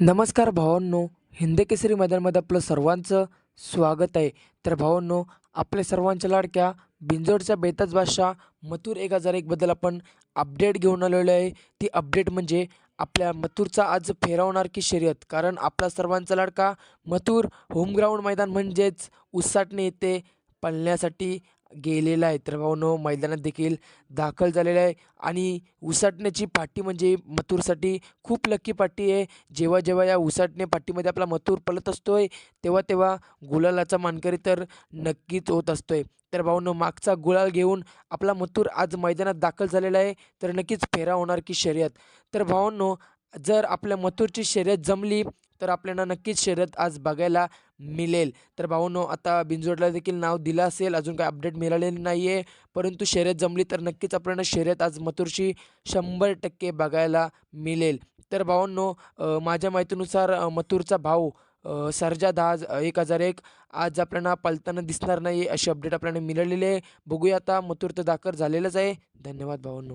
नमस्कार भावांनो हिंदी केसरी मैदानमध्ये आपलं सर्वांचं स्वागत आहे. तर भावांनो आपल्या सर्वांच्या लाडक्या बिंजोडच्या बेताज भाषा मथुर एक हजार एकबद्दल आपण अपडेट घेऊन आलेलो आहे. ती अपडेट म्हणजे आपल्या मथुरचा आज फेरावणार की शर्यत? कारण आपला सर्वांचा लाडका मथुर होमग्राऊंड मैदान म्हणजेच उसाटणे येते पळण्यासाठी गेलेला आहे. तर भावांनो मैदानात देखील दाखल झालेला आहे. आणि उसाटण्याची पाठी म्हणजे मथुरसाठी खूप लक्की पाठी आहे. जेव्हा जेव्हा या उसाटणे पाठीमध्ये आपला मथुर असतो आहे तेव्हा तेव्हा गुलालाचा मानकरी तर नक्कीच होत असतोय. तर भाऊनो मागचा गुलाल घेऊन आपला मथुर आज मैदानात दाखल झालेला आहे. तर नक्कीच फेरा होणार की शर्यत. तर भावांनो जर आपल्या मथुरची शर्यत जमली तर आपल्याला नक्कीच शर्यत आज बघायला मिळेल. तर भाऊनो आता बिंजोडला देखील नाव दिलं असेल. अजून काही अपडेट मिळालेली नाही आहे परंतु शर्यत जमली तर नक्कीच आपल्याला शर्यत आज मथुरशी शंभर टक्के बघायला मिळेल. तर भावांनो माझ्या माहितीनुसार मथुरचा भाऊ सरजा दहा एक हजार एक. आज आपल्याला पलताना दिसणार नाही अशी अपडेट आपल्याला मिळालेली आहे. बघूया आता मथुर तर दाखल झालेलंच आहे. धन्यवाद भावांनो